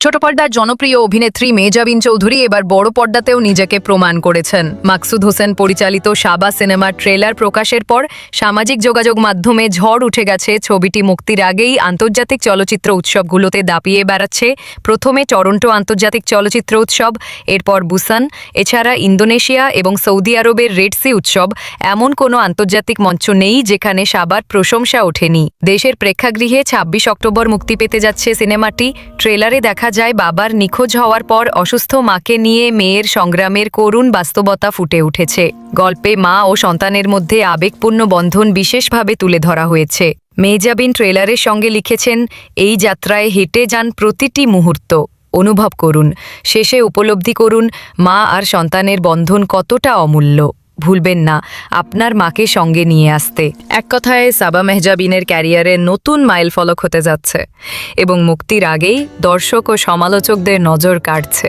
ছোট পর্দার জনপ্রিয় অভিনেত্রী মেজাবিন চৌধুরী এবার বড় পর্দাতেও নিজেকে প্রমাণ করেছেন। মাকসুদ হোসেন পরিচালিত সাবা সিনেমার ট্রেলার প্রকাশের পর সামাজিক যোগাযোগ মাধ্যমে ঝড় উঠে গেছে। ছবিটি মুক্তির আগেই আন্তর্জাতিক চলচ্চিত্র উৎসবগুলোতে দাপিয়ে বেড়াচ্ছে। প্রথমে টরন্টো আন্তর্জাতিক চলচ্চিত্র উৎসব, এরপর বুসান, এছাড়া ইন্দোনেশিয়া এবং সৌদি আরবের রেড সি উৎসব। এমন কোনো আন্তর্জাতিক মঞ্চ নেই যেখানে সাবার প্রশংসা ওঠেনি। দেশের প্রেক্ষাগৃহে ছাব্বিশ অক্টোবর মুক্তি পেতে যাচ্ছে সিনেমাটি। ট্রেলারে দেখা যায় বাবার নিখোঁজ হওয়ার পর অসুস্থ মাকে নিয়ে মেয়ের সংগ্রামের করুণ বাস্তবতা ফুটে উঠেছে। গল্পে মা ও সন্তানের মধ্যে আবেগপূর্ণ বন্ধন বিশেষভাবে তুলে ধরা হয়েছে। মেজাবিন ট্রেলারের সঙ্গে লিখেছেন, এই যাত্রায় হেঁটে যান প্রতিটি মুহূর্ত। অনুভব করুন। শেষে উপলব্ধি করুন, মা আর সন্তানের বন্ধন কতটা অমূল্য। ভুলবেন না, আপনার মাকে সঙ্গে নিয়ে আসতে। এক কথায়, সাবা মেহজাবিনের ক্যারিয়ারে নতুন মাইল ফলক হতে যাচ্ছে এবং মুক্তির আগেই দর্শক ও সমালোচকদের নজর কাটছে